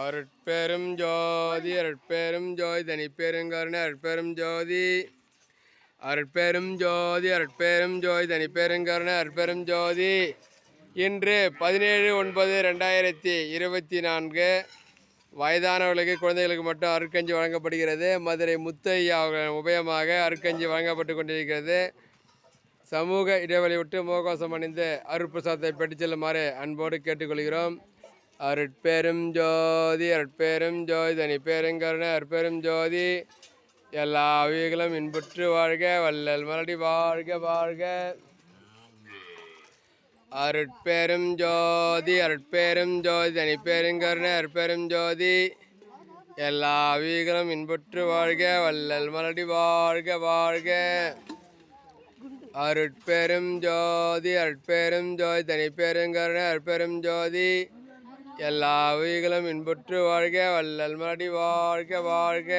அருட்பெரும் ஜோதி அருட்பெரும் ஜோதி தனிப்பெருங்கருணை அருட்பெரும் ஜோதி. அருட்பெரும் ஜோதி அருட்பெரும் ஜோதி தனிப்பெருங்கருணை அருட்பெரும் ஜோதி. இன்று பதினேழு ஒன்பது ரெண்டாயிரத்தி இருபத்தி நான்கு. வயதானவர்களுக்கு குழந்தைகளுக்கு மட்டும் அருட்கஞ்சி வழங்கப்படுகிறது. மதுரை முத்தையா அவர்கள் உபயமாக அருட்கஞ்சி வழங்கப்பட்டு கொண்டிருக்கிறது. சமூக இடைவெளி விட்டு முகவாசம் அணிந்து அருட்பிரசாதத்தை பெற்றுச் செல்லுமாறு அன்போடு கேட்டுக்கொள்கிறோம். அருட்பெரும் ஜோதி அருட்பெரும் ஜோதி தனி பெருங்கருணை அருட்பெரும் ஜோதி. எல்லா உயிர்களும் இன்புற்று வாழ்க வள்ளல் மலடி வாழ்க வாழ்க. அருட்பெரும் ஜோதி அருட்பெரும் ஜோதி தனி பெருங்கருணை அருட்பெரும் ஜோதி. எல்லா உயிர்களும் இன்புற்று வாழ்க வள்ளல் மலடி வாழ்க வாழ்க. அருட்பெரும் ஜோதி அருட்பெரும் ஜோதி தனி பெருங்கருணை அருட்பெரும் ஜோதி. எல்லா உயிர்களும் இன்புற்று வாழ்க வள்ளல் மலடி வாழ்க வாழ்க.